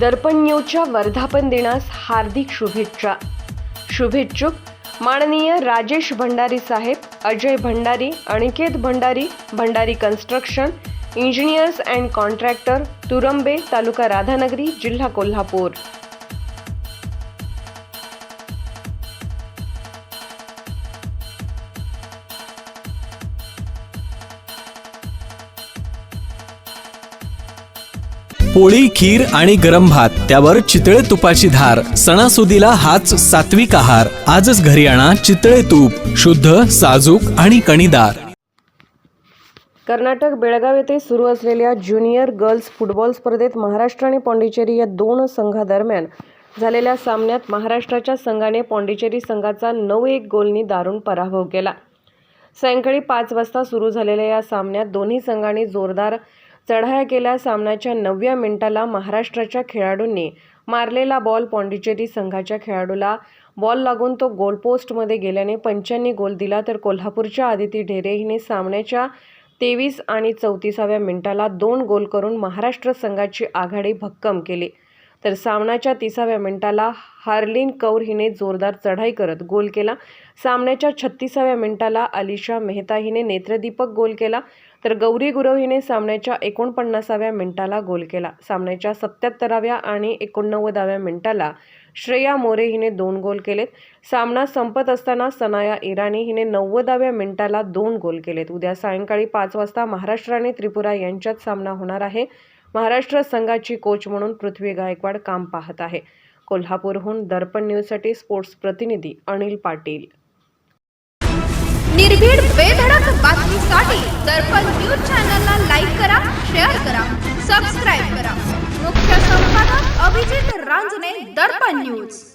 दर्पण न्यूजच्या वर्धापन दिनास हार्दिक शुभेच्छा. शुभेच्छुक माननीय राजेश भंडारी साहेब Ajay Bhandari Aniket Bhandari Bhandari construction engineers and contractor Turambe तालुका राधानगरी जिल्हा कोल्हापूर. पोळी खीर आणि गरम भात त्यावर चितळे तुपाची धार सणासुदीला हाच सात्विक आहार. आजच घरी आणा चितळे तूप शुद्ध साजूक आणि कणीदार. कर्नाटक बेळगाव येथे सुरू असलेल्या ज्युनियर गर्ल्स फुटबॉल स्पर्धेत महाराष्ट्र आणि पॉंडिचेरी या दोन संघादरम्यान झालेल्या सामन्यात महाराष्ट्राच्या संघाने पॉंडिचेरी संघाचा नऊ एक गोलनी दारुण पराभव केला. सायंकाळी पाच वाजता सुरू झालेल्या या सामन्यात दोन्ही संघांनी जोरदार चढाया केल्या सामन्याच्या नवव्या मिनिटाला महाराष्ट्राच्या खेळाडूंनी मारलेला बॉल पॉंडिचेरी संघाच्या खेळाडूला बॉल लागून तो गोलपोस्टमध्ये गेल्याने पंचांनी गोल दिला तर कोल्हापूरच्या आदिती ढेरे हिने सामन्याच्या तेवीस आणि चौतीसाव्या मिनिटाला दोन गोल करून महाराष्ट्र संघाची आघाडी भक्कम केली. तर सामन्याच्या तिसाव्या मिनिटाला हार्लिन कौर हिने जोरदार चढाई करत गोल केला. सामन्याच्या छत्तीसाव्या मिनिटाला अलिशा मेहता हिने नेत्रदीपक गोल केला. तर गौरी गुरव हिने सामन्याच्या एकोणपन्नासाव्या मिनिटाला गोल केला. सामन्याच्या सत्याहत्तराव्या आणि एकोणनव्वदाव्या मिनिटाला श्रेया मोरे हिने दोन गोल केलेत. सामना संपत असताना सनाया इराणी हिने नव्वदाव्या मिनिटाला दोन गोल केलेत. उद्या सायंकाळी पाच वाजता महाराष्ट्र आणि त्रिपुरा यांच्यात सामना होणार आहे. महाराष्ट्र संघाची कोच म्हणून पृथ्वी गायकवाड काम पाहत आहे. कोल्हापूरहून दर्पण न्यूजसाठी स्पोर्ट्स प्रतिनिधी अनिल पाटील. निर्भीड बेधडक बातमीसाठी दर्पण न्यूज चॅनलला लाईक करा शेअर करा सबस्क्राईब करा. मुख्य संपादक अभिजित रांजणे दर्पण न्यूज.